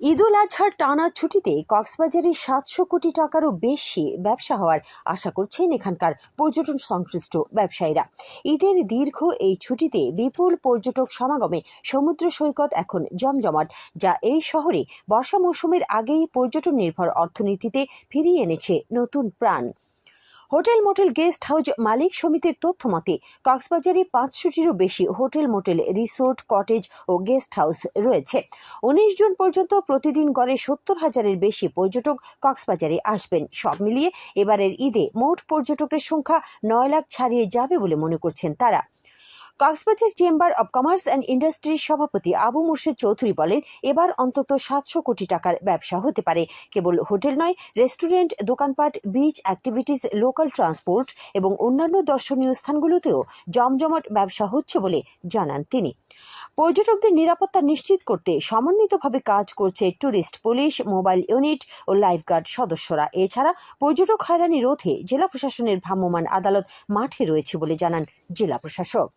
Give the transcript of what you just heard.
ঈদুল আজহার টানা ছুটিতে কক্সবাজারে সাতশো কোটি টাকারও বেশি ব্যবসা হওয়ার আশা করছেন এখানকার পর্যটন সংশ্লিষ্ট ব্যবসায়ীরা। ঈদের দীর্ঘ এই ছুটিতে বিপুল পর্যটক সমাগমে সমুদ্র সৈকত এখন জমজমাট, যা এই শহরে বর্ষা মৌসুমের আগেই পর্যটন নির্ভর অর্থনীতিতে ফিরিয়ে এনেছে নতুন প্রাণ। হোটেল মোটেল গেস্ট হাউস মালিক সমিতির তথ্য মতে কক্সবাজারে পাঁচশোটিরও বেশি হোটেল মোটেল রিসোর্ট, কটেজ ও গেস্ট হাউস রয়েছে। উনিশ জুন পর্যন্ত প্রতিদিন গড়ে সত্তর হাজারের বেশি পর্যটক কক্সবাজারে আসবেন। সব মিলিয়ে এবারের ঈদে মোট পর্যটকের সংখ্যা নয় লাখ ছাড়িয়ে যাবে বলে মনে করছেন তারা। Cox's Bazar chamber of commerce and ইন্ডাস্ট্রির সভাপতি আবু মুর্শেদ চৌধুরী বলেন, এবার অন্তত সাতশো কোটি টাকার ব্যবসা হতে পারে। কেবল হোটেল নয়, রেস্টুরেন্ট, দোকানপাট, বিচ, অ্যাক্টিভিটিস, লোকাল ট্রান্সপোর্ট এবং অন্যান্য দর্শনীয় স্থানগুলোতেও জমজমাট ব্যবসা হচ্ছে বলে জানান তিনি। পর্যটকদের নিরাপত্তা নিশ্চিত করতে সমন্বিতভাবে কাজ করছে ট্যুরিস্ট পুলিশ, মোবাইল ইউনিট ও লাইফগার্ড সদস্যরা। এছাড়া পর্যটক হয়রানি রোধে জেলা প্রশাসনের ভ্রাম্যমাণ আদালত মাঠে রয়েছে বলে জানান জেলা প্রশাসক।